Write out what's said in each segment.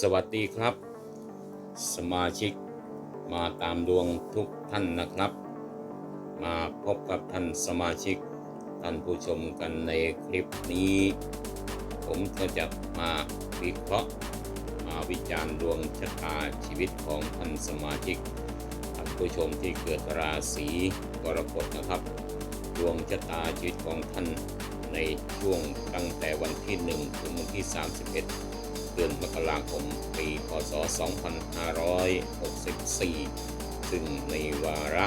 สวัสดีครับ สมาชิกมาตามดวงทุกท่านนะครับ มาพบกับท่านสมาชิกท่านผู้ชมกันในคลิปนี้ ผมก็จะมาวิเคราะห์มาวิจารณ์ดวงชะตาชีวิตของท่านสมาชิกท่านผู้ชมที่เกิดราศีกรกฎนะครับ ดวงชะตาชีวิตของท่านในช่วงตั้งแต่วันที่ 1 ถึงวันที่ 31 เดือนมกราคมปีพศ 2564 ซึ่งในวาระ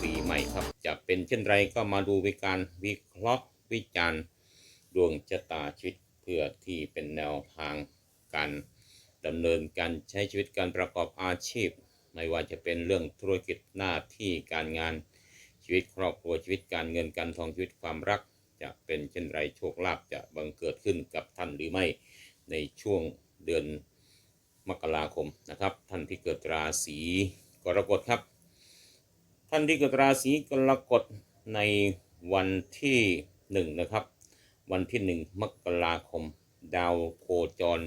ปีใหม่ครับจะเป็นเช่นไรก็มาดูวิการวิเคราะห์วิจารณ์ดวงชะตาชีวิตเพื่อที่เป็นแนวทางการดำเนินการใช้ชีวิตการประกอบอาชีพ ไม่ว่าจะเป็นเรื่องธุรกิจหน้าที่การงานชีวิตครอบครัวชีวิตการเงินการทองชีวิตความรัก จะเป็นเช่นไรโชคลาภจะบังเกิดขึ้นกับท่านหรือไม่ ในช่วงเดือนมกราคมนะครับ ท่านที่เกิดราศีกรกฎครับ ท่านที่เกิดราศีกรกฎในวันที่หนึ่งนะครับ วันที่หนึ่งมกราคม ดาวโคจร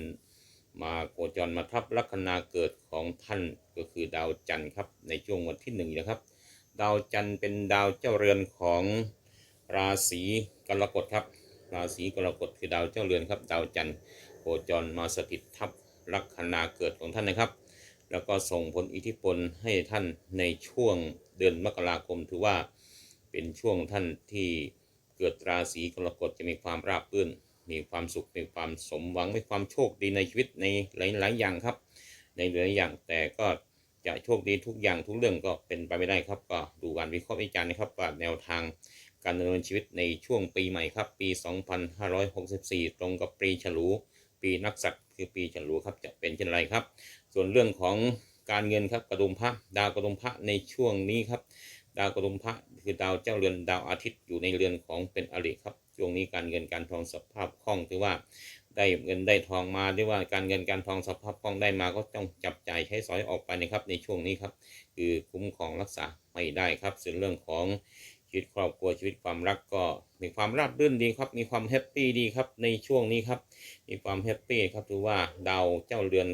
มาโคจรมาทับลัคนาเกิดของท่านก็คือดาวจันทร์ครับ ในช่วงวันที่หนึ่งนะครับ ดาวจันทร์เป็นดาวเจ้าเรือนของราศีกรกฎครับ ราศีกรกฎคือดาวเจ้าเรือนครับ ดาวจันทร์ โคจรมาสถิตทับลัคนาเกิดของท่านนะครับ แล้วก็ส่งผลอิทธิพลให้ท่านในช่วงเดือนมกราคมถือว่าเป็นช่วงท่านที่เกิดราศีกรกฎจะมีความราบรื่น มีความสุข มีความสมหวัง มีความโชคดีในชีวิตในหลายๆอย่างครับ ในหลายอย่างแต่ก็จะโชคดีทุกอย่างทุกเรื่องก็เป็นไปไม่ได้ครับ ก็ดูการวิเคราะห์วิจารณ์นะครับว่าแนวทางการดำเนินชีวิตในช่วงปีใหม่ครับ ปี 2564 ตรงกับปีฉลู ปีนักษัตริย์คือปีฉลูครับจะเป็นเช่นไรครับ ส่วนเรื่องของการเงินครับกระดุมพระดาวกระดุมพระในช่วงนี้ครับ ดาวกระดุมพระคือดาวเจ้าเรือนดาวอาทิตย์อยู่ในเรือนของเป็นอริครับช่วงนี้การเงินการทองสภาพคล่องถือว่าได้เงินได้ทองมาหรือว่าการเงินการทองสภาพคล่องได้มาก็ต้องจับจ่ายใช้สอยออกไปนะครับในช่วงนี้ครับ คือคุ้มครองรักษาไม่ได้ครับส่วนเรื่องของ ชีวิตครอบครัวชีวิตความรักก็มีความราบรื่นดีครับ มีความแฮปปี้ดีครับในช่วงนี้ครับ มีความแฮปปี้ครับถือว่าดาวเจ้าเรือน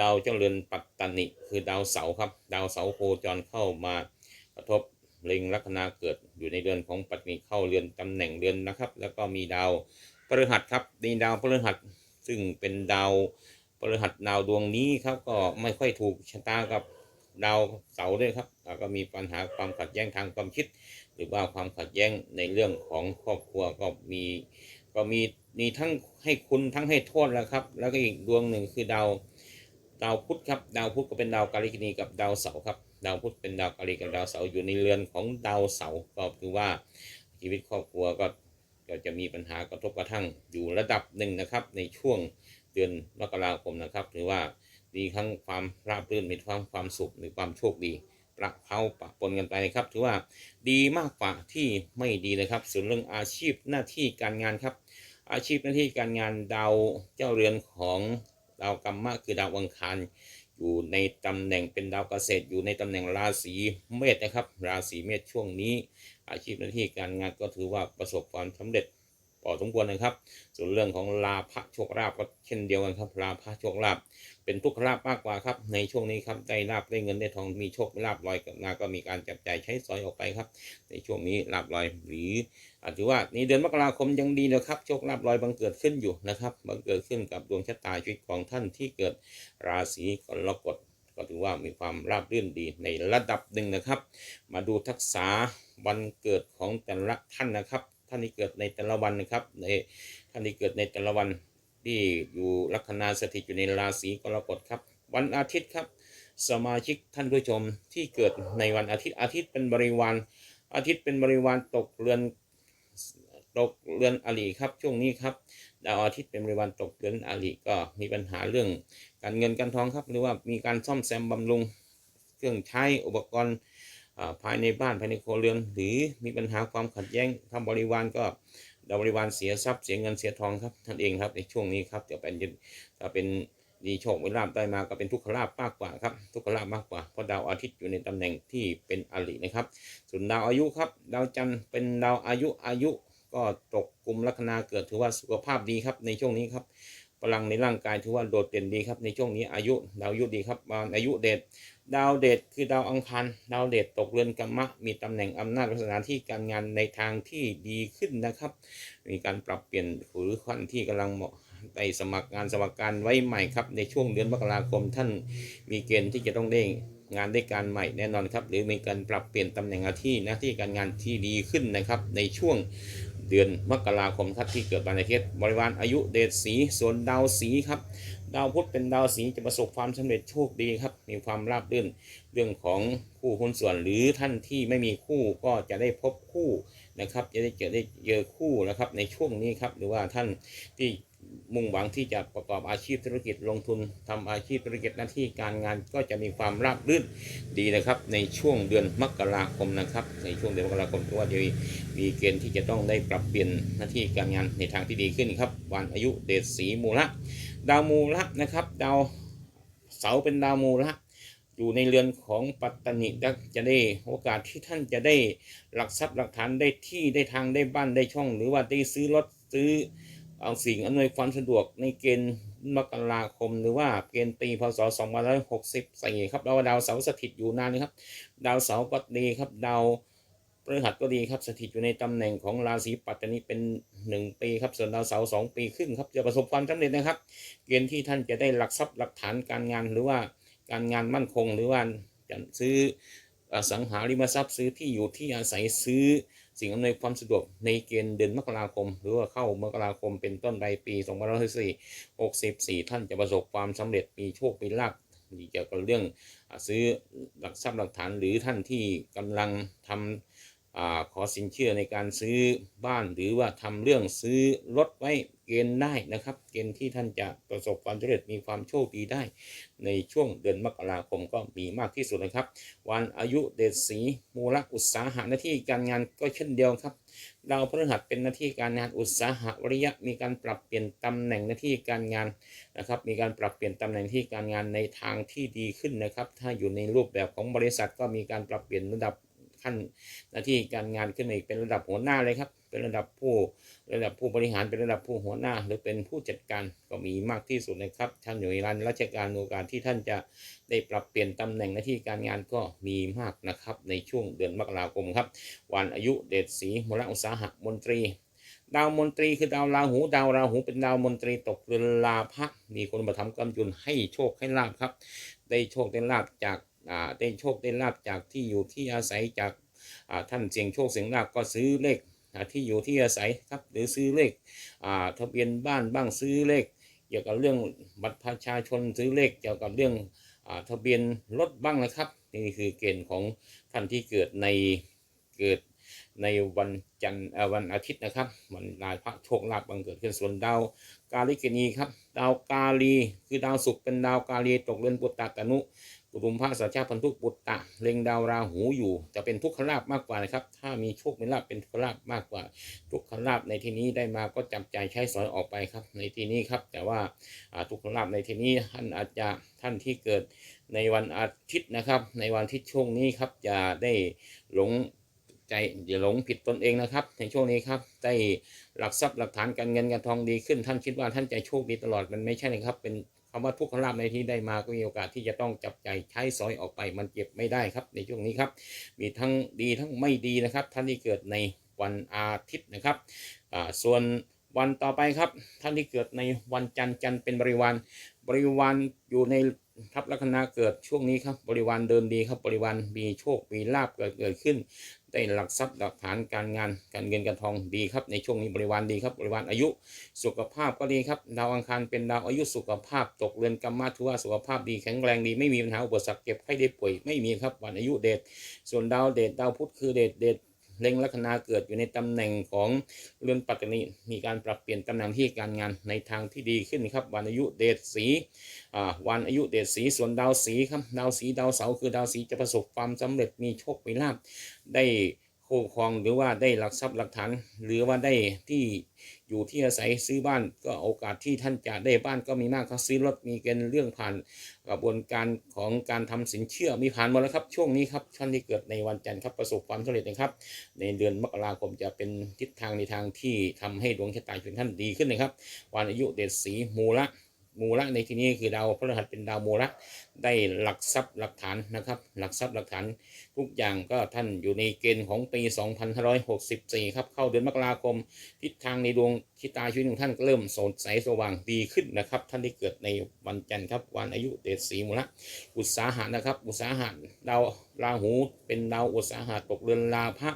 ดาวเจ้าเรือนปัตตานิ คือดาวเสาร์ครับ ดาวเสาร์โคจรเข้ามากระทบเล็งลัคนาเกิดอยู่ในเรือนของปัตตานิเข้าเรือนตำแหน่งเรือนนะครับ แล้วก็มีดาวพฤหัสครับในดาวพฤหัสซึ่งเป็นดาวพฤหัสดาวดวงนี้ครับก็ไม่ค่อยถูกชะตากับดาวเสาร์ด้วยครับแล้วก็มีปัญหาความขัดแย้งทางความคิด หรือว่าความขัดแย้งในเรื่องของครอบครัวก็มีก็มีมีทั้งให้คุณทั้งให้โทษแล้วครับ แล้วก็อีกดวงหนึ่งคือดาวดาวพุธครับดาวพุธก็เป็นดาวกาลิกนีกับดาวเสาร์ครับดาวพุธเป็นดาวกาลิกับดาวเสาร์อยู่ในเรือนของดาวเสาร์ก็คือว่าชีวิตครอบครัวก็ก็จะมีปัญหากระทบกระทั่งอยู่ระดับหนึ่งนะครับ ในช่วงเดือนมกราคมนะครับถือว่ามีทั้งความราบรื่นมีความความสุขมีความโชคดี ประเขาปะปนกันไปนะครับ ถือว่าดีมากกว่าที่ไม่ดีเลยครับ ส่วนเรื่องอาชีพหน้าที่การงานครับ อาชีพหน้าที่การงานดาวเจ้าเรือนของดาวกรรมะคือดาวอังคารอยู่ในตำแหน่งเป็นดาวเกษตร อยู่ในตำแหน่งราศีเมษนะครับ ราศีเมษช่วงนี้ อาชีพหน้าที่การงานก็ถือว่าประสบความสำเร็จพอสมควรนะครับ ส่วนเรื่องของลาภโชคลาภก็เช่นเดียวกันครับลาภโชคลาภ เป็นทุกขลาภมากกว่าครับ ในช่วงนี้ครับได้ลาภได้เงินได้ทองมีโชคลาภลอยกับมาก็มีการจับจ่ายใช้สอยออกไปครับ ในช่วงนี้ลาภลอยหรืออาจจะว่าในเดือนมกราคมยังดีนะครับโชคลาภลอยบังเกิดขึ้นอยู่นะครับบังเกิดขึ้นกับดวงชะตาชีวิตของท่านที่เกิดราศีกรกฎก็ถือว่ามีความราบรื่นดีในระดับหนึ่งนะครับ มาดูทักษะวันเกิดของแต่ละท่านนะครับ ท่านที่เกิดในแต่ละวันนะครับในท่านที่เกิดในแต่ละวัน ที่อยู่ลัคนาสถิตอยู่ในราศีกรกฎครับ วันอาทิตย์ครับ สมาชิกท่านผู้ชมที่เกิดในวันอาทิตย์อาทิตย์เป็นบริวารอาทิตย์เป็นบริวารตกเรือนตกเรือนอลีครับช่วงนี้ครับดาวอาทิตย์เป็นบริวารตกเรือนอลีก็มีปัญหาเรื่องการเงินการทองครับหรือว่ามีการซ่อมแซมบำรุงเครื่องใช้อุปกรณ์ภายในบ้านภายในครัวเรือนหรือมีปัญหาความขัดแย้งทำบริวารก็ ดาวบริวารเสียทรัพย์เสียเงินเสียทองครับท่านเองครับในช่วงนี้ครับจะเป็นถ้าเป็นดีโชคไมีลาบได้มาก็เป็นทุกขลาบมากกว่าครับทุกขลาบมากกว่าเพราะดาวอาทิตย์อยู่ในตำแหน่งที่เป็นอรินะครับส่วนดาวอายุครับ ดาวจันทร์เป็นดาวอายุอายุ ก็ตกกลุ่มลัคนาเกิดถือว่าสุขภาพดีครับในช่วงนี้ครับพลังในร่างกายถือว่าโดดเด่นดีครับในช่วงนี้อายุดาวอายุดีครับวันอายุเดช ดาวเดชคือดาวอังคารดาวเดชตกเรือนกรรมะ มีตำแหน่งอำนาจลักษณะที่การงานในทางที่ดีขึ้นนะครับ มีการปรับเปลี่ยนหรือขั้นที่กำลังเหมาะได้สมัครงานสมัครการไว้ใหม่ครับในช่วงเดือนมกราคมท่านมีเกณฑ์ที่จะต้องได้งานได้การใหม่แน่นอนครับ หรือมีการปรับเปลี่ยนตำแหน่งหน้าที่หน้าที่การงานที่ดีขึ้นนะครับ ในช่วงเดือนมกราคมครับที่เกิดวันอาทิตย์บริวารอายุเดชสีส่วนดาวสีครับ ดาวพุธเป็นดาวสีจะประสบความสำเร็จโชคดีครับ มีความราบรื่นเรื่องของคู่หุ้นส่วนหรือท่านที่ไม่มีคู่ก็จะได้พบคู่นะครับ จะได้เจอได้เจอคู่นะครับในช่วงนี้ครับ หรือว่าท่านที่มุ่งหวังที่จะประกอบอาชีพธุรกิจลงทุนทำอาชีพธุรกิจหน้าที่การงานก็จะมีความราบรื่นดีนะครับ ในช่วงเดือนมกราคมนะครับ ในช่วงเดือนมกราคมถือว่าจะมีมีเกณฑ์ที่จะต้องได้ปรับเปลี่ยนหน้าที่การงานในทางที่ดีขึ้นครับวันอายุเดชสีมูละ ดาวมูละนะครับดาวเสาเป็นดาวมูละอยู่ในเรือนของปัตตนิจะได้โอกาสที่ท่านจะได้หลักทรัพย์หลักฐานได้ที่ได้ทางได้บ้านได้ช่อง หรือว่าได้ซื้อรถซื้อเอาสิ่งอำนวยความสะดวกในเกณฑ์มกราคม หรือว่าเกณฑ์ปีพศ2560ใส่ครับดาวดาวเสาสถิตอยู่นานนะครับ ดาวเสาก็ดีครับดาว พฤหัสก็ดีครับสถิตอยู่ในตำแหน่งของราศีปัตตานีเป็นหนึ่งปีครับส่วนดาวเสาร์สองปีครึ่งครับจะประสบความสำเร็จนะครับ เกณฑ์ที่ท่านจะได้หลักทรัพย์หลักฐานการงานหรือว่าการงานมั่นคงหรือว่าจะซื้ออสังหาริมทรัพย์ซื้อที่อยู่ที่อาศัยซื้อสิ่งอำนวยความสะดวกในเกณฑ์เดือนมกราคม หรือว่าเข้ามกราคมเป็นต้นไปปี2564 64 ท่านจะประสบความสำเร็จมีโชคมีลาภเกี่ยวกับเรื่องอซื้อหลักทรัพย์หลักฐานหรือท่านที่กำลังทำ อขอสินเชื่อในการซื้อบ้านหรือว่าทำเรื่องซื้อรถไว้เกณฑ์ได้นะครับ เกณฑ์ที่ท่านจะประสบความสำเร็จมีความโชคดีได้ ในช่วงเดือนมกราคมก็มีมากที่สุดนะครับ วันอายุเดชสีมูลอุตสาหะหน้าที่การงานก็เช่นเดียวครับดาวพฤหัสเป็นหน้าที่การงานอุตสาหะวริยะมีการปรับเปลี่ยนตำแหน่งหน้าที่การงานนะครับ มีการปรับเปลี่ยนตำแหน่งที่การงานในทางที่ดีขึ้นนะครับ ถ้าอยู่ในรูปแบบของบริษัทก็มีการปรับเปลี่ยนระดับ ขั้นหน้าที่การงานขึ้นมาอีกเป็นระดับหัวหน้าเลยครับ เป็นระดับผู้ระดับผู้บริหารเป็นระดับผู้หัวหน้า หรือเป็นผู้จัดการก็มีมากที่สุดนะครับท่านอยู่ในรันราชการโอกาสที่ท่านจะได้ปรับเปลี่ยนตำแหน่งหน้าที่การงานก็มีมากนะครับในช่วงเดือนมกราคมครับ วันอายุเดชศรีมรอุตสาหะมนตรีดาวมนตรีคือดาวราหูดาวราหูเป็นดาวมนตรีตกเรือนลาภะมีคนมาทำกำจุนให้โชคให้ลาภครับ ได้โชคได้ลาภจาก ได้โชคได้ลาภจากที่อยู่ที่อาศัยจากอ่าท่านเสียงโชคเสียงลาบก็ซื้อเลขอ่าที่อยู่ที่อาศัยครับหรือซื้อเลขอ่าทะเบียนบ้านบ้างซื้อเลข เกี่ยวกับเรื่องบัตรประชาชนซื้อเลขเกี่ยวกับเรื่องอ่าทะเบียนรถบ้างนะครับ นี่คือเกณฑ์ของท่านที่เกิดในเกิดในวันจันทร์วันอาทิตย์นะครับวันลายพระโชคลาภบังเกิดขึ้นส่วนดาวกาลิกนีครับ ดาวกาลีคือดาวศุกร์เป็นดาวกาลีตกเรือนปุตตะตนุ กุรุมพระสัจจพันธุปุตตะเล็งดาวราหูอยู่จะเป็นทุกขลาบมากกว่านะครับ ถ้ามีโชคมีลาบเป็นทุกขลาบมากกว่า ทุกขลาบในที่นี้ได้มาก็จับใจใช้สอยออกไปครับ ในที่นี้ครับ แต่ว่าทุกขลาบในที่นี้ท่านอาจจะท่านที่เกิดในวันอาทิตย์นะครับ ในวันอาทิตย์ช่วงนี้ครับจะได้หลงใจอย่าหลงผิดตนเองนะครับ ในช่วงนี้ครับได้หลักทรัพย์หลักฐานการเงินการทองดีขึ้น ท่านคิดว่าท่านจะโชคดีตลอดมันไม่ใช่นะครับเป็น คำว่าทุกขลาภในที่ได้มาก็มีโอกาสที่จะต้องจับใจใช้สอยออกไปมันเก็บไม่ได้ครับ ในช่วงนี้ครับ มีทั้งดีทั้งไม่ดีนะครับ ท่านที่เกิดในวันอาทิตย์นะครับอ่าส่วนวันต่อไปครับ ท่านที่เกิดในวันจันทร์จันทร์เป็นบริวารบริวารอยู่ในทับลัคนาเกิดช่วงนี้ครับ บริวารเดินดีครับบริวารมีโชคมีลาบเกิดเกิดขึ้น ได้หลักทรัพย์หลักฐานการงานการเงินการทองดีครับในช่วงนี้บริวารดีครับบริวารอายุสุขภาพก็ดีครับดาวอังคารเป็นดาวอายุสุขภาพตกเรือนกรรมะถือว่าสุขภาพดีแข็งแรงดีไม่มีปัญหาอุปสรรคเก็บไข้ได้ป่วยไม่มีครับวันอายุเดชส่วนดาวเดชดาวพุธคือเดชเดช เล็งลัคนาเกิดอยู่ในตำแหน่งของเรือนปัตตานีมีการปรับเปลี่ยนตำแหน่งที่การงานในทางที่ดีขึ้นครับวันอายุเดชสีอ่าวันอายุเดชสีส่วนดาวสีครับดาวสีดาวเสาคือดาวสีจะประสบความสำเร็จมีโชคมีลาภได้คู่ครองหรือว่าได้หลักทรัพย์หลักฐาน หรือว่าได้ที่ อยู่ที่อาศัยซื้อบ้านก็โอกาสที่ท่านจะได้บ้านก็มีมากครับซื้อรถมีเกณฑ์เรื่องผ่านกระบวนการของการทำสินเชื่อมีผ่านหมดแล้วครับช่วงนี้ครับท่านที่เกิดในวันจันทร์ครับประสบความสำเร็จนะครับ ในเดือนมกราคมจะเป็นทิศทางในทางที่ทำให้ดวงชะตาของท่านดีขึ้นนะครับ วันอายุเดชสีมูละมูละในที่นี้คือดาวพฤหัสเป็นดาวมูละ ได้หลักทรัพย์หลักฐานนะครับ หลักทรัพย์หลักฐานทุกอย่างก็ท่านอยู่ในเกณฑ์ของปี 2564 ครับ เข้าเดือนมกราคม ทิศทางในดวงชิตาชีวิตของท่านเริ่มสดใสสว่างดีขึ้นนะครับ ท่านที่เกิดในวันจันทร์ครับ วันอายุเดชสีมูละอุตสาหะนะครับ อุตสาหะดาวราหูเป็นดาวอุตสาหะตกเรือนลาภะ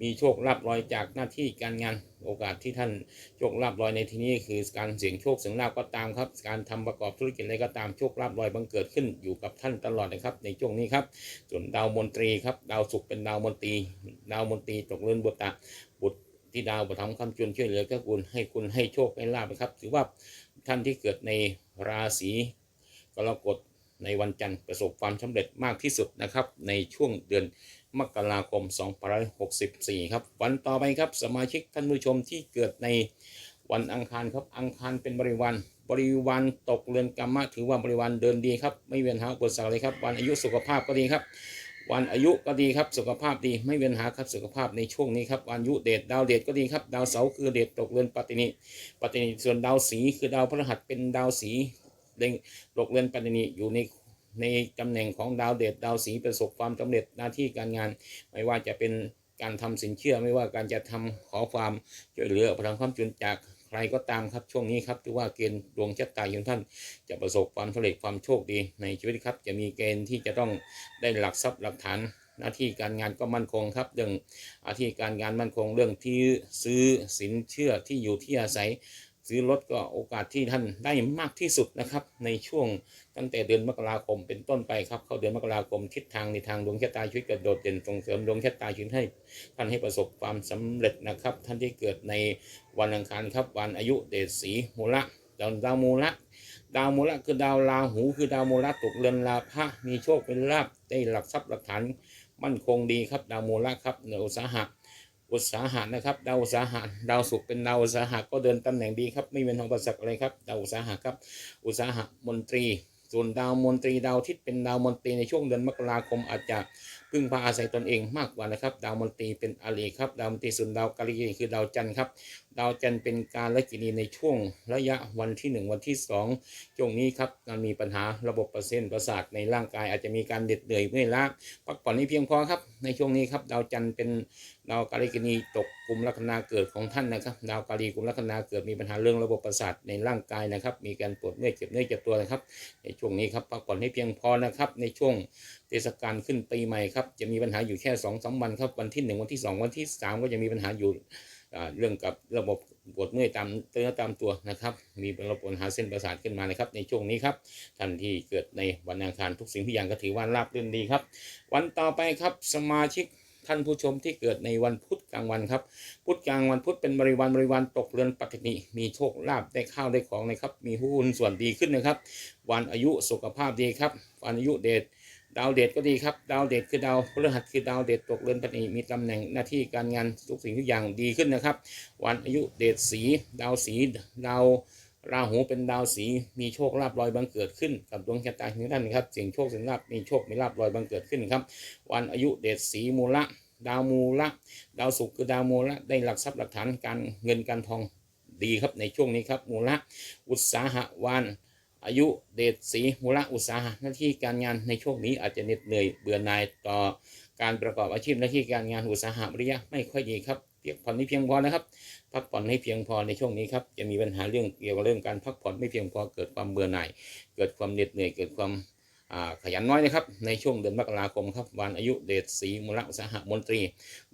มีโชคลาภลอยจากหน้าที่การงานโอกาสที่ท่านโชคลาภลอยในที่นี้คือการเสี่ยงโชคเสี่ยงลาภก็ตามครับ การทำประกอบธุรกิจอะไรก็ตามโชคลาภลอยบังเกิดขึ้นอยู่กับท่านตลอดนะครับ ในช่วงนี้ครับ ส่วนดาวมนตรีครับ ดาวศุกร์เป็นดาวมนตรี ดาวมนตรีตกเรือนบุตรบุตรที่ดาวประทำคำจุนช่วยเหลือก็คุณให้คุณให้โชคให้ลาภนะครับ ถือว่าท่านที่เกิดในราศีกรกฎในวันจันทร์ประสบความสำเร็จมากที่สุดนะครับ ในช่วงเดือนมกราคม2564 ครับ วันต่อไปครับสมาชิกท่านผู้ชมที่เกิดในวันอังคารครับอังคารเป็นบริวาร บริวารตกเรือนกรรมะถือว่าบริวารเดินดีครับ ไม่เวียนหาอุปสรรคเลยครับ วันอายุสุขภาพก็ดีครับ วันอายุก็ดีครับ สุขภาพดีไม่มีปัญหาครับสุขภาพในช่วงนี้ครับวันอายุเดชดาวเดชก็ดีครับ ดาวเสาร์คือเดชตกเรือนปฏินิปฏินิส่วนดาวสีคือดาวพฤหัสเป็นดาวสีเล็งตกเรือนปฏินิอยู่ในในตำแหน่งของดาวเดชดาวสีประสบความสำเร็จหน้าที่การงาน ไม่ว่าจะเป็นการทำสินเชื่อไม่ว่าการจะทำขอความช่วยเหลือพลังความจุนจาก ใครก็ตามครับช่วงนี้ครับถือว่าเกณฑ์ดวงชะตาของท่านจะประสบความสำเร็จความโชคดีในชีวิตครับ จะมีเกณฑ์ที่จะต้องได้หลักทรัพย์หลักฐานหน้าที่การงานก็มั่นคงครับเรื่องอาที่การงานมั่นคงเรื่องที่ซื้อสินเชื่อที่อยู่ที่อาศัย ซื้อรถก็โอกาสที่ท่านได้มากที่สุดนะครับ ในช่วงตั้งแต่เดือนมกราคมเป็นต้นไปครับ เข้าเดือนมกราคมทิศทางในทางดวงชะตาชีวิตกระโดดเด่นส่งเสริมดวงชะตาชีวิตให้ท่านให้ประสบความสำเร็จนะครับ ท่านที่เกิดในวันอังคารครับ วันอายุเดชสีมูละดาวดาวมูละดาวมูละคือดาวราหูคือดาวมูละตกเรือนลาภะมีโชคเป็นลาภได้หลักทรัพย์หลักฐานมั่นคงดีครับ ดาวมูละครับในอุตสาหะ อุตสาหะนะครับ ดาวอุตสาหะดาวสุขเป็นดาวอุตสาหะก็เดินตำแหน่งดีครับ ไม่เป็นของประสักอะไรครับ ดาวอุตสาหะครับ อุตสาหะมนตรี ส่วนดาวมนตรีดาวทิศเป็นดาวมนตรีในช่วงเดือนมกราคมอาจจะพึ่งพาอาศัยตนเองมากกว่านะครับ ดาวมนตรีเป็นอาลีครับ ดาวมนตรีส่วนดาวกาลีคือดาวจันทร์ครับ ดาวจันทร์เป็นการและกินีในช่วงระยะวันที่ 1 วันที่2ช่วงนี้ครับมันมีปัญหาระบบประเส้นประสาทในร่างกายอาจจะมีการเด็ดเหนื่อยเมื่อยล้าพักผ่อนให้เพียงพอครับในช่วงนี้ครับดาวจันทร์เป็นดาวกาลิกินีตกกลุ่มลัคนาเกิดของท่านนะครับ ดาวกาลีกลุ่มลัคนาเกิดมีปัญหาเรื่องระบบประสาทในร่างกายนะครับ มีการปวดเมื่อยเจ็บเนื้อเจ็บตัวนะครับ ในช่วงนี้ครับพักผ่อนให้เพียงพอนะครับในช่วงเทศกาลขึ้นปีใหม่ครับจะมีปัญหาอยู่แค่2อสวันครับวันที่ 1 วันที่ 2 วันที่ 3 ก็จะมีปัญหาอยู่ เรื่องกับระบบปวดเมื่อยตามเนื้อตามตัวนะครับ มีระบบปัญหาเส้นประสาทขึ้นมานะครับ ในช่วงนี้ครับท่านที่เกิดในวันอังคารทุกสิ่งทุกอย่างก็ถือว่าราบรื่นดีครับ วันต่อไปครับสมาชิกท่านผู้ชมที่เกิดในวันพุธกลางวันครับพุธกลางวันพุธเป็นบริวารบริวารตกเรือนปฏินิมีโชคลาภได้ข้าวได้ของนะครับ มีหุ้นส่วนดีขึ้นนะครับ วันอายุสุขภาพดีครับ วันอายุเดช ดาวเดชก็ดีครับ ดาวเดชคือดาวพฤหัสคือดาวเดชตกเรือนปฏิมีตำแหน่งหน้าที่การงานทุกสิ่งทุกอย่างดีขึ้นนะครับ วันอายุเดชสีดาวสีดาวราหูเป็นดาวสีมีโชคลาภลอยบังเกิดขึ้น กับดวงชะตาของท่านครับเสียงโชคเสียงลาภมีโชคมีลาภลอยบังเกิดขึ้นครับ วันอายุเดชสีมูละ ดาวมูละ ดาวศุกร์คือดาวมูละได้หลักทรัพย์หลักฐานการเงินการทองดีครับในช่วงนี้ครับมูละ อุตสาหะวัน อายุเดชสีมูละอุตสาหะหน้าที่การงานในช่วงนี้อาจจะเหน็ดเหนื่อยเบื่อหน่ายต่อการประกอบอาชีพหน้าที่การงานอุตสาหะระยะไม่ค่อยดีครับเพียงผ่อนให้เพียงพอนะครับ พักผ่อนให้เพียงพอในช่วงนี้ครับจะมีปัญหาเรื่องเกี่ยวกับเรื่องการพักผ่อนไม่เพียงพอเกิดความเบื่อหน่าย เกิดความเหน็ดเหนื่อยเกิดความขยันน้อยนะครับในช่วงเดือนมกราคมครับวันอายุเดชสีมูละอุตสาหะมนตรี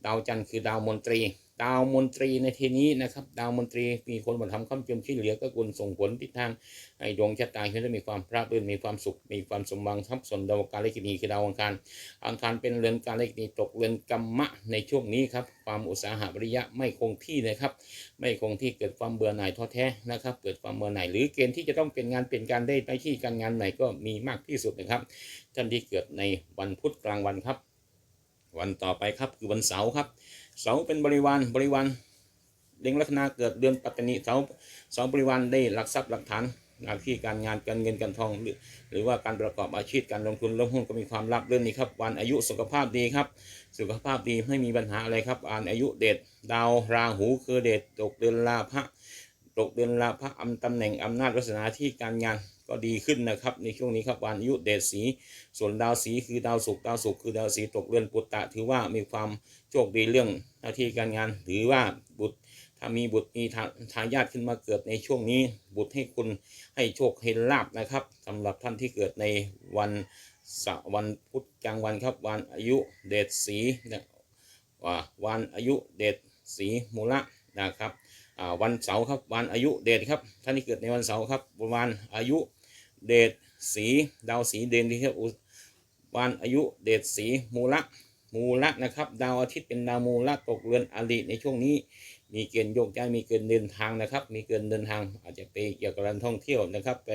ดาวจันทร์คือดาวมนตรี ดาวมนตรีในทีนี้นะครับ ดาวมนตรีมีคนมาทำคำจมช่เหลือก็กุลส่งผลทิศทางให้ดวงชะตาเขาจะมีความพราบรื่นมีความสุข มีความสมหวังทับสนดาวการเลกินีคือดาวอังคารอังคารเป็นเรือนการเลกินีตกเรือนกรรมะในช่วงนี้ครับความอุตสาหะริยะไม่คงที่นะครับ ไม่คงที่เกิดความเบื่อหน่ายท้อแท้นะครับ เกิดความเบื่อหน่ายหรือเกณฑ์ที่จะต้องเป็นงานเป็นการได้หน้าที่การงานไหนก็มีมากที่สุดนะครับท่านที่เกิดในวันพุธกลางวันครับ วันต่อไปครับคือวันเสาร์ครับ เสาเป็นบริวารบริวารเล็งลัคนาเกิดเดือนปัตตานีเสาเสาบริวารได้หลักทรัพย์หลักฐานหน้าที่การงานการเงินการทองหรือ หรือว่าการประกอบอาชีพการลงทุนลงหุ้นก็มีความรับเรื่องนี้ครับวันอายุสุขภาพดีครับ สุขภาพดีไม่มีปัญหาอะไรครับอ่านอายุเดชดาวราหูคือเดชตกเดือนลาภะตกเดือนลาภะอำตำแหน่งอำนาจลักษณะที่การงานก็ดีขึ้นนะครับ ในช่วงนี้ครับวันอายุเดชสี ส่วนดาวสีคือดาวศุกร์ดาวศุกร์คือดาวสีตกเรือนปุตตะถือว่ามีความ คดีเรื่องหน้าที่การงานถือว่าบุตรถ้ามีบุตรมีทายาทขึ้นมาเกิดในช่วงนี้ บุตรให้คุณให้โชคให้ลาบนะครับสำหรับท่านที่เกิดในวันเสาร์วันพุธกลางวันครับ วันอายุเดชสีนะว่าวันอายุเดชสีมูละนะครับวันเสาร์ครับวันอายุเดชครับท่านที่เกิดในวันเสาร์ครับวันอายุเดชสีดาวสีเด่นที่เรียกอุวันอายุเดชสีมูละ มูละนะครับ ดาวอาทิตย์เป็นดาวมูละตกเรือนอริในช่วงนี้ มีเกณฑ์โยกย้ายมีเกณฑ์เดินทางนะครับ มีเกณฑ์เดินทาง อาจจะไปเกี่ยวกับการท่องเที่ยวนะครับ ไป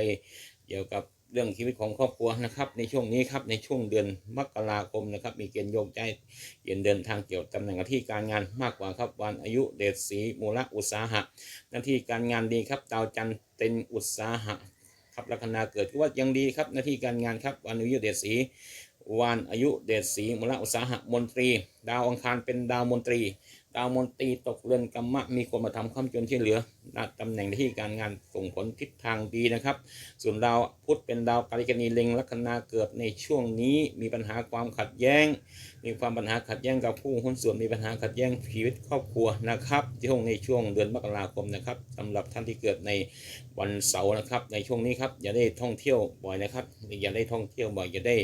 เกี่ยวกับเรื่องชีวิตของครอบครัวนะครับ ในช่วงนี้ครับในช่วงเดือนมกราคมนะครับ มีเกณฑ์โยกย้ายเกณฑ์เดินทางเกี่ยวกับตำแหน่งหน้าที่การงานมากกว่าครับ วันอายุเดชสีมูละอุตสาหะ หน้าที่การงานดีครับดาวจันทร์เป็นอุตสาหะครับลัคนาเกิดก็ว่ายังดีครับหน้าที่การงานครับวันอายุเดชสี วันอายุเดชสีมูลอุตสาหะมนตรี ดาวอังคารเป็นดาวมนตรี ดาวมนตรีตกเรือนกรรมะมีคนมาทำความจนช่เหลือณตำแหน่งที่การงานส่งผลทิศทางดีนะครับ ส่วนดาวพุธเป็นดาวกาลิกนีเล็งลัคนาเกิดในช่วงนี้มีปัญหาความขัดแย้ง มีความปัญหาขัดแย้งกับผู้หุ้นส่วนมีปัญหาขัดแย้งชีวิตครอบครัวนะครับช่วงในช่วงเดือนมกราคมนะครับสำหรับท่านที่เกิดในวันเสาร์นะครับในช่วงนี้ครับอย่าได้ท่องเที่ยวบ่อยนะครับอย่าได้ท่องเที่ยวบ่อยอย่าได้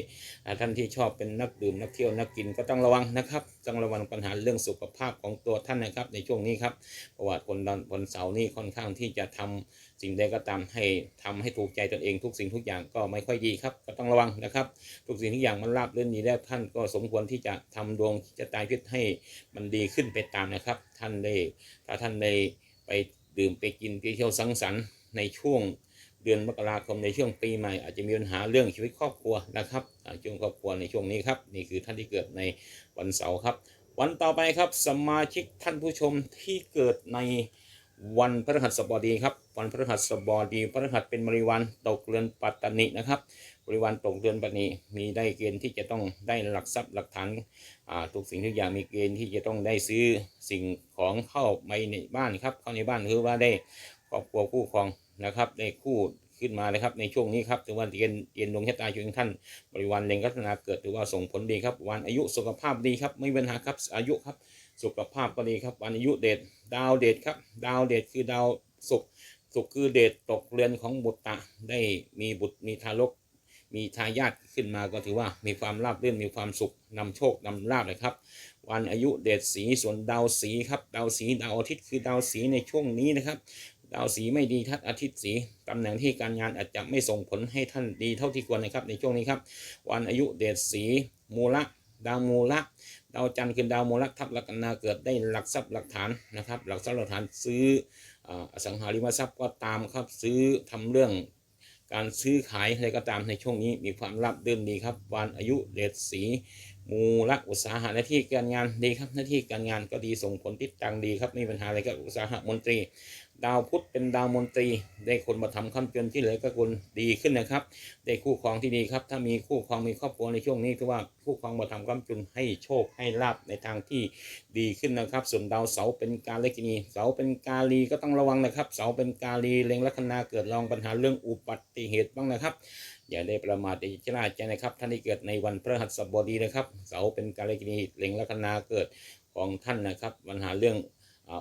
ท่านที่ชอบเป็นนักดื่มนักเที่ยวนักกินก็ต้องระวังนะครับ ต้องระวังปัญหาเรื่องสุขภาพของตัวท่านนะครับ ในช่วงนี้ครับเพราะว่าคนวันวันเสาร์นี้ค่อนข้างที่จะทำสิ่งใดก็ตามให้ทำให้ถูกใจตนเองทุกสิ่งทุกอย่างก็ไม่ค่อยดีครับ ก็ต้องระวังนะครับ ทุกสิ่งทุกอย่างมันราบรื่นดีแล้วท่านก็สมควรที่จะทำดวงจะตายพิษให้มันดีขึ้นไปตามนะครับ ท่านได้ถ้าท่านได้ไปดื่มไปกินไปเที่ยวสังสรรค์ในช่วง ดือนมกราคมในช่วงปีใหม่อาจจะมีปัญหาเรื่องชีวิตครอบครัวนะครับช่วงครอบครัวในช่วงนี้ครับนี่คือท่านที่เกิดในวันเสาร์ครับ วันต่อไปครับสมาชิกท่านผู้ชมที่เกิดในวันพฤหัสบดีครับวันพฤหัสบดีพฤหัสเป็นบริวารตกเรือนปัตตานีนะครับ บริวารตกเรือนปัตตานีมีได้เกณฑ์ที่จะต้องได้หลักทรัพย์หลักฐานทุกสิ่งทุกอย่างมีเกณฑ์ที่จะต้องได้ซื้อสิ่งของเข้าไปในบ้านครับเข้าในบ้านคือว่าได้ครอบครัวคู่ครอง นะครับได้คู่ขึ้นมาเลยครับในช่วงนี้ครับถือว่าเกณฑ์เกณฑ์ดวงชะตาช่วงท่านบริวารเล็งลัคนาเกิดถือว่าส่งผลดีครับ วันอายุสุขภาพดีครับไม่มีปัญหาครับอายุครับสุขภาพก็ดีครับ วันอายุเดชดาวเดชครับ ดาวเดชคือดาวศุกร์ศุกร์คือเดชตกเรือนของบุตรตะได้มีบุตรมีทารก มีทายาทขึ้นมาก็ถือว่ามีความราบรื่นมีความสุขนำโชคนำลาบเลยครับ วันอายุเดชสีส่วนดาวสีครับดาวสีดาวอาทิตย์คือดาวสีในช่วงนี้นะครับ ดาวสีไม่ดีทัดอาทิตย์สีตำแหน่งที่การงานอาจจะไม่ส่งผลให้ท่านดีเท่าที่ควรนะครับในช่วงนี้ครับ วันอายุเดชสีมูละดาวมูละดาวจันทร์คือดาวมูละทับลัคนาเกิดได้หลักทรัพย์หลักฐานนะครับหลักทรัพย์หลักฐานซื้ออสังหาริมทรัพย์ก็ตามครับซื้อทำเรื่องการซื้อขายอะไรก็ตามในช่วงนี้มีความรับรื่นดีครับวันอายุเดชสี มูละอุตสาหะหน้าที่การงานดีครับหน้าที่การงานก็ดีส่งผลทิศทางดีครับไม่มีปัญหาอะไรกับอุตสาหะมนตรี ดาวพุธเป็นดาวมนตรี ได้คนมาทำคำจนที่เหลือก็คุณดีขึ้นนะครับ ได้คู่ครองที่ดีครับ ถ้ามีคู่ครองมีครอบครัวในช่วงนี้คือว่าคู่ครองมาทำความจุนให้โชคให้ลาบในทางที่ดีขึ้นนะครับ ส่วนดาวเสาเป็นกาเลกินีเสาเป็นกาลีก็ต้องระวังนะครับ เสาเป็นกาลีเล็งลัคนาเกิดรองปัญหาเรื่องอุบัติเหตุบ้างนะครับ อย่าได้ประมาทอย่าชะล่าใจนะครับ ท่านที่เกิดในวันพฤหัสบดีนะครับ เสาเป็นกาลกินีเล็งลัคนาเกิดของท่านนะครับปัญหาเรื่อง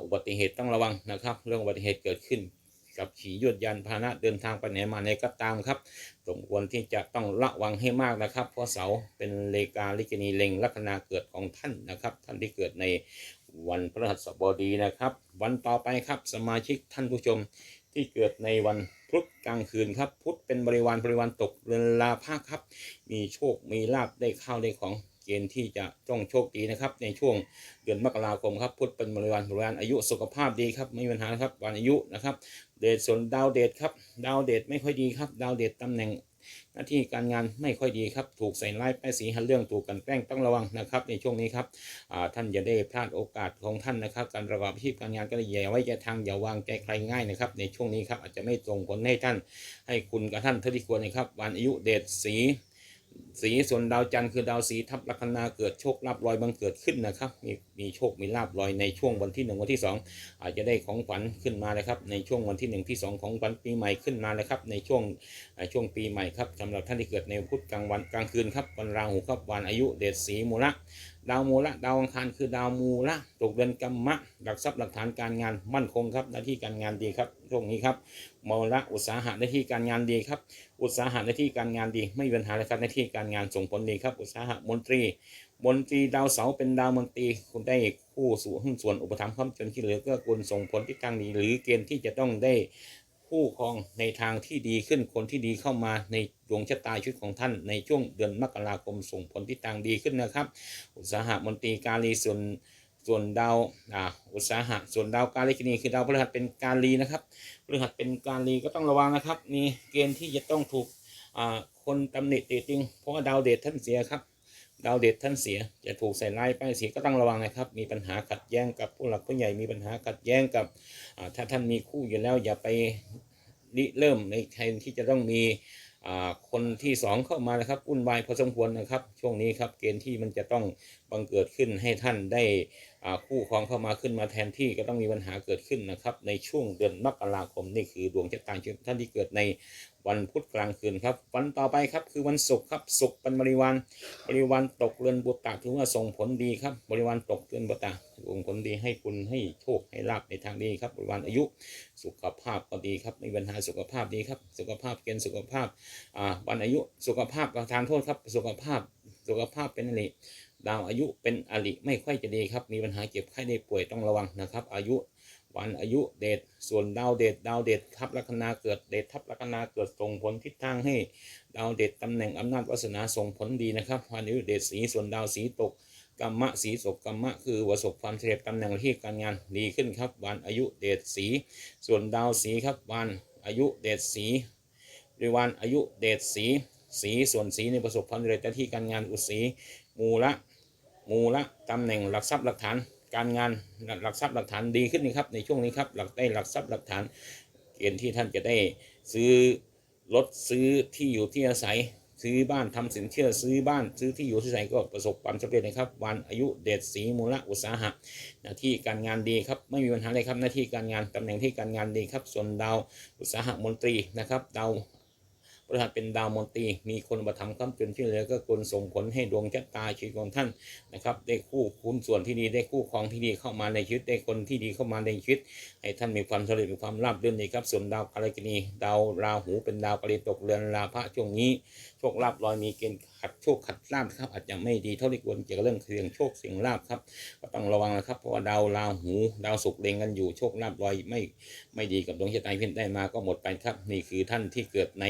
อุบัติเหตุต้องระวังนะครับ เรื่องอุบัติเหตุเกิดขึ้นกับขี่ยวดยานพาหนะเดินทางไปไหนมาไหนก็ตามครับสมควรที่จะต้องระวังให้มากนะครับ เพราะเสาเป็นเลกาลิกนีเล็งลัคนาเกิดของท่านนะครับ ท่านที่เกิดในวันพฤหัสบดีนะครับ วันต่อไปครับสมาชิกท่านผู้ชมที่เกิดในวัน พุธกลางคืนครับ พุธเป็นบริวารบริวารตกเรือนลาภาครับ มีโชคมีลาบได้ข้าวได้ของเกณฑ์ที่จะต้องโชคดีนะครับ ในช่วงเดือนมกราคมครับพุธเป็นบริวารบริวารอายุสุขภาพดีครับไม่มีปัญหาครับวันอายุนะครับ เดชส่วนดาวเดชครับ ดาวเดชไม่ค่อยดีครับ ดาวเดชตำแหน่ง หน้าที่การงานไม่ค่อยดีครับ ถูกใส่ร้ายป้ายสีหันเรื่องถูกกันแกล้งต้องระวังนะครับ ในช่วงนี้ครับท่านอย่าได้พลาดโอกาสของท่านนะครับ การประกอบอาชีพการงานก็อย่าไว้ใจทางอย่าวางใจใครง่ายนะครับ ในช่วงนี้ครับอาจจะไม่ส่งผลให้ท่านให้คุณกับท่านเท่าที่ควรนะครับ วันอายุเดชสี สีส่วนดาวจันทร์คือดาวสีทับลัคนาเกิดโชคลาภลอยบังเกิดขึ้นนะครับ มีมีโชคมีลาภลอยในช่วงวันที่หนึ่งวันที่สองอาจจะได้ของขวัญขึ้นมาเลยครับในช่วงวันที่หนึ่งที่สองของวันปีใหม่ขึ้นมาเลยครับในช่วงช่วงปีใหม่ครับสำหรับท่านที่เกิดในพุธกลางวันกลางคืนครับวันราหูครับวันอายุเดชสีมูละ ดาวมูละดาวอังคารคือดาวมูละตกเดือนกัมมะ หลักทรัพย์หลักฐานการงานมั่นคงครับหน้าที่การงานดีครับช่วงนี้ครับมรละอุตสาหะหน้าที่การงานดีครับ อุตสาหะหน้าที่การงานดี ไม่มีปัญหาเลยครับหน้าที่การงานส่งผลดีครับ อุตสาหะมนตรีมนตรีดาวเสาเป็นดาวมนตรีคุณได้คู่สู่หุ้นส่วนอุปถัมภ์ครับจนที่เหลือก็คุณส่งผลที่ทางดีหรือเกณฑ์ที่จะต้องได้ คู่ครองในทางที่ดีขึ้นคนที่ดีเข้ามาในดวงชะตาชีวิตของท่านในช่วงเดือนมกราคมส่งผลที่ทางดีขึ้นนะครับ อุตสาหะมนตรีกาลีส่วนส่วนดาวอ่าอุตสาหะส่วนดาวกาลิกินีคือดาวพฤหัสเป็นกาลีนะครับพฤหัสเป็นกาลีก็ต้องระวังนะครับ มีเกณฑ์ที่จะต้องถูกอ่าคนตำหนิติติงเพราะว่าดาวเดชท่านเสียครับ ดาวเดดท่านเสีย จะถูกใส่ร้ายป้ายสีก็ต้องระวังนะครับ มีปัญหาขัดแย้งกับผู้หลักผู้ใหญ่มีปัญหาขัดแย้งกับถ้าท่านมีคู่อยู่แล้วอย่าไปริเริ่มในใครที่จะต้องมีคนที่สองเข้ามานะครับวุ่นวายพอสมควรนะครับ ช่วงนี้ครับเกณฑ์ที่มันจะต้องบังเกิดขึ้นให้ท่านได้คู่ครองเข้ามาขึ้นมาแทนที่ก็ต้องมีปัญหาเกิดขึ้นนะครับ ในช่วงเดือนมกราคมนี่คือดวงชะตาชีวิตท่านที่เกิดในวันพุธกลางคืนครับ วันต่อไปครับคือวันศุกร์ครับศุกร์เป็นบริวารบริวารตกเรือนบุตรถือว่าส่งผลดีครับ บริวารตกเรือนบุตรส่งผลดีให้คุณให้โชคให้ลาบในทางดีครับ บริวารอายุสุขภาพก็ดีครับไม่มีปัญหาสุขภาพดีครับ สุขภาพเกณฑ์สุขภาพอ่าวันอายุสุขภาพทานโทษครับสุขภาพสุขภาพเป็นอะไร ดาวอายุเป็นอริไม่ค่อยจะดีครับ มีปัญหาเจ็บไข้ได้ป่วยต้องระวังนะครับ อายุวันอายุเดชส่วนดาวเดชดาวเดชทับลัคนาเกิดเดชทับลัคนาเกิดส่งผลทิศทางให้ ดาวเดชตำแหน่งอำนาจวาสนาส่งผลดีนะครับวันอายุเดชสีส่วนดาวสีตกกรรมะสีศกกรรมะคือประสบความสำเร็จตำแหน่งที่การงานดีขึ้นครับวันอายุเดชสี ส่วนดาวสีครับวันอายุเดชสีหรือวันอายุเดชสีสีส่วนสีในประสบความสำเร็จหน้าที่การงานอุตสีมูละ มูละตำแหน่งหลักทรัพย์หลักฐาน การงานหลักทรัพย์หลักฐานดีขึ้นนะครับในช่วงนี้ครับหลักได้หลักทรัพย์หลักฐานเกณฑ์ที่ท่านจะได้ซื้อรถซื้อที่อยู่ที่อาศัยซื้อบ้านทำสินเชื่อซื้อบ้านซื้อที่อยู่ที่อาศัยก็ประสบความสำเร็จนะครับ วันอายุเดชสีมูละอุตสาหะหน้าที่การงานดีครับไม่มีปัญหาเลยครับหน้าที่การงานตำแหน่งที่การงานดีครับ ส่วนดาวอุตสาหะมนตรีนะครับดาว พฤหัสเป็นดาวมนตรีมีคนประทำค้ำจนที่เหลือก็ควรส่งผลให้ดวงชะตาชีวิตของท่านนะครับ ได้คู่คุณส่วนที่ดีได้คู่ครองที่ดีเข้ามาในชีวิตได้คนที่ดีเข้ามาในชีวิต ให้ท่านมีความสำเร็จมีความราบรื่นดีครับ ส่วนดาวกาลกินีดาวราหูเป็นดาวกาลีตกเรือนราพะช่วงนี้โชคลาภลอยมีเกณฑ์ขัดโชคขัดลาภครับ อาจจะไม่ดีเท่าที่ควรเกี่ยวกับเรื่องเสี่ยงโชคเสี่ยงลาภครับก็ต้องระวังนะครับเพราะว่าดาวราหูดาวศุกร์เล็งกันอยู่โชคลาภลอยไม่ไม่ดีกับดวงชะตาเพี้ยนได้มาก็หมดไปครับ นี่คือท่านที่เกิดใน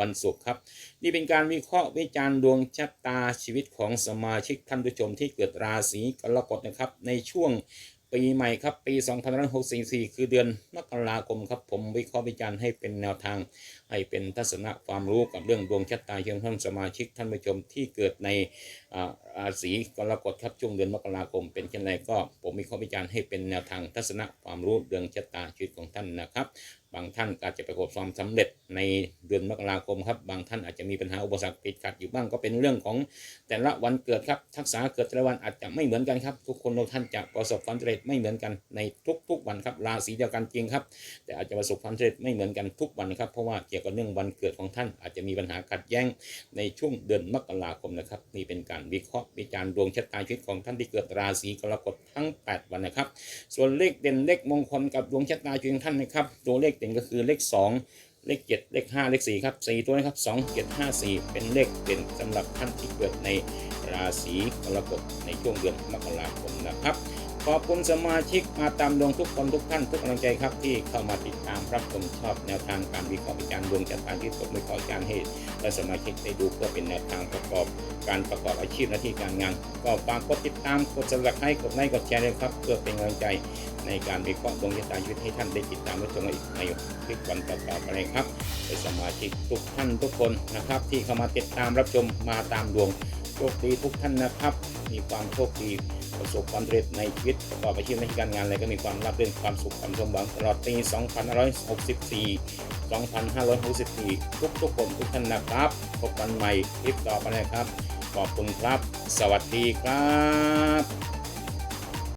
วันศุกร์ครับ นี่เป็นการวิเคราะห์วิจารณ์ดวงชะตาชีวิตของสมาชิกท่านผู้ชมที่เกิดราศีกรกฎนะครับ ในช่วงปีใหม่ครับ ปี 2564 คือเดือนมกราคมครับ ผมวิเคราะห์วิจารณ์ให้เป็นแนวทาง ให้เป็นทัศนะความรู้กับเรื่องดวงชะตาเชิงท่านสมาชิกท่านผู้ชมที่เกิดในอาราศีกรกฎครับช่วงเดือนมกราคม เป็นเช่นไรก็ผมวิเคราะห์วิจารณ์ให้เป็นแนวทางทัศนะความรู้เรื่องชะตาชีวิตของท่านนะครับ บางท่านอาจจะประสบความสำเร็จในเดือนมกราคมครับ บางท่านอาจจะมีปัญหาอุปสรรคติดขัดอยู่บ้างก็เป็นเรื่องของแต่ละวันเกิดครับ ทักษะเกิดแต่ละวันอาจจะไม่เหมือนกันครับ ทุกคนทุกท่านจะประสบความสำเร็จไม่เหมือนกันในทุก ๆ วันครับ ราศีเดียวกันจริงครับ แต่อาจจะประสบความสำเร็จไม่เหมือนกันทุกวันครับ เพราะว่าเกี่ยวกับเรื่องวันเกิดของท่านอาจจะมีปัญหาขัดแย้งในช่วงเดือนมกราคมนะครับ นี่เป็นการวิเคราะห์วิจารณ์ดวงชะตาชีวิตของท่านที่เกิดราศีกรกฎทั้ง 8 วันนะครับ ส่วนเลขเด่นเลขมงคลกับดวงชะตาชีวิตของท่านนะครับ ตัวเลขเด่นก็คือเลข 2 เลข 7 เลข 5 เลข 4 ครับ 4 ตัวนะครับ 2 7 5 4 เป็นเลขเด่นสำหรับท่านที่เกิดในราศีกรกฎในช่วงเดือนมกราคมนะครับ ขอบคุณสมาชิกมาตามดวงทุกคนทุกท่านทุกกำลังใจครับที่เข้ามาติดตามรับชมชอบแนวทางการวิเคราะห์วิจารณ์ดวงชะตาที่ตกไม่ขอการเหตุและสมาชิกได้ดูเพื่อเป็นแนวทางประกอบการประกอบอาชีพหน้าที่การงาน ก็ฝากกดติดตามกดสมัครให้กดไลค์กดแชร์เลยครับ เพื่อเป็นกำลังใจในการวิเคราะห์ดวงชะตาชีวิตให้ท่านได้ติดตามและชมอีกในคลิปวันต่อๆไปเลยครับสมาชิกทุกท่านทุกคนนะครับ ที่เข้ามาติดตามรับชมมาตามดวงโชคดีทุกท่านนะครับ มีความโชคดี ประสบความสำเร็จในชีวิตประกอบอาชีพในการงานอะไรก็มีความรับเรื่องความสุขความสมหวังตลอดปี 2564 2564 ทุกทุกคนทุกท่านนะครับ พบกันใหม่คลิปต่อไปนะครับ ขอบคุณครับ สวัสดีครับ